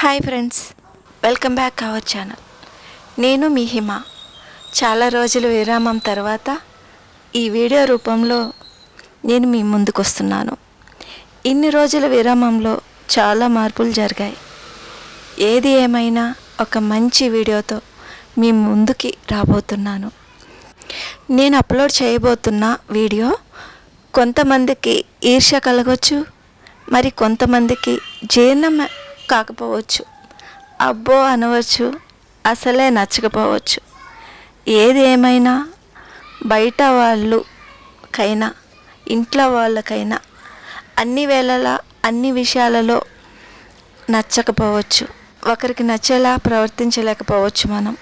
Hi friends welcome back our channel నేను మీ హిమ. చాలా రోజుల విరామం తర్వాత ఈ వీడియో రూపంలో నేను మీ ముందుకు వస్తున్నాను ఇన్ని రోజుల విరామంలో చాలా మార్పులు జరిగాయి. ఏది ఏమైనా ఒక మంచి వీడియోతో మీ ముందుకి రాబోతున్నాను. నేను అప్లోడ్ చేయబోతున్న వీడియో కొంతమందికి ఈర్ష్య కలగవచ్చు మరి కొంతమందికి జీర్ణం కాకపోవచ్చు. అబ్బో అనవచ్చు అసలే నచ్చకపోవచ్చు. ఏది ఏమైనా బయట వాళ్ళకైనా ఇంట్లో వాళ్ళకైనా అన్ని వేళలా అన్ని విషయాలలో నచ్చకపోవచ్చు. ఒకరికి నచ్చేలా ప్రవర్తించలేకపోవచ్చు మనం.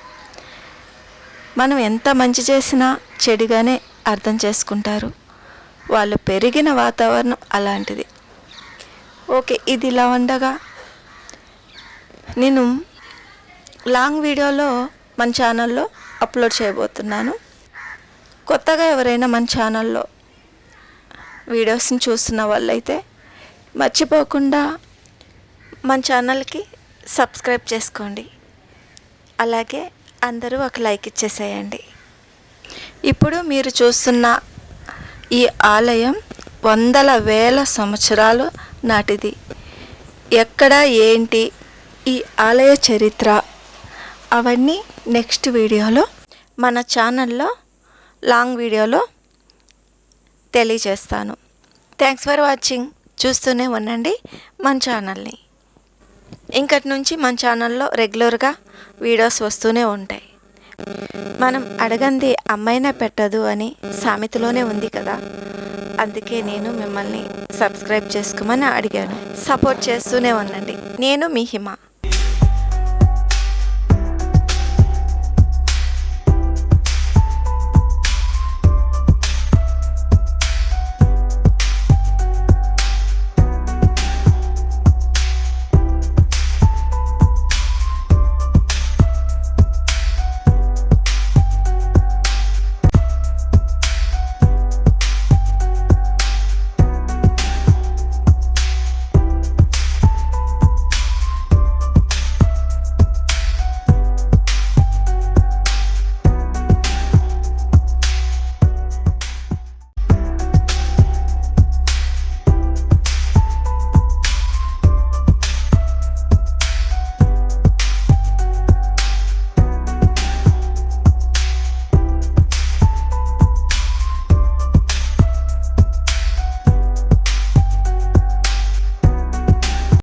మనం ఎంత మంచి చేసినా చెడుగానే అర్థం చేసుకుంటారు. వాళ్ళు పెరిగిన వాతావరణం అలాంటిది. ఓకే ఇది ఇలా ఉండగా నేను లాంగ్ వీడియోలో మన ఛానల్లో అప్లోడ్ చేయబోతున్నాను. కొత్తగా ఎవరైనా మన ఛానల్లో వీడియోస్ని చూస్తున్న వాళ్ళైతే మర్చిపోకుండా మన ఛానల్కి సబ్స్క్రైబ్ చేసుకోండి. అలాగే అందరూ ఒక లైక్ ఇచ్చేసేయండి. ఇప్పుడు మీరు చూస్తున్న ఈ ఆలయం వందల వేల సంవత్సరాలు నాటిది. ఎక్కడ ఏంటి? ఈ ఆలయ చరిత్ర అవన్నీ నెక్స్ట్ వీడియోలో మన ఛానల్లో లాంగ్ వీడియోలో తెలియజేస్తాను. థ్యాంక్స్ ఫర్ వాచింగ్ చూస్తూనే ఉండండి మన ఛానల్ని. ఇంకటి నుంచి మన ఛానల్లో రెగ్యులర్గా వీడియోస్ వస్తూనే ఉంటాయి. మనం అడగంది అమ్మైనా పెట్టదు అని సామెతలోనే ఉంది కదా. అందుకే నేను మిమ్మల్ని సబ్స్క్రైబ్ చేసుకోమని అడిగాను. సపోర్ట్ చేస్తూనే ఉండండి. నేను మీ హిమ.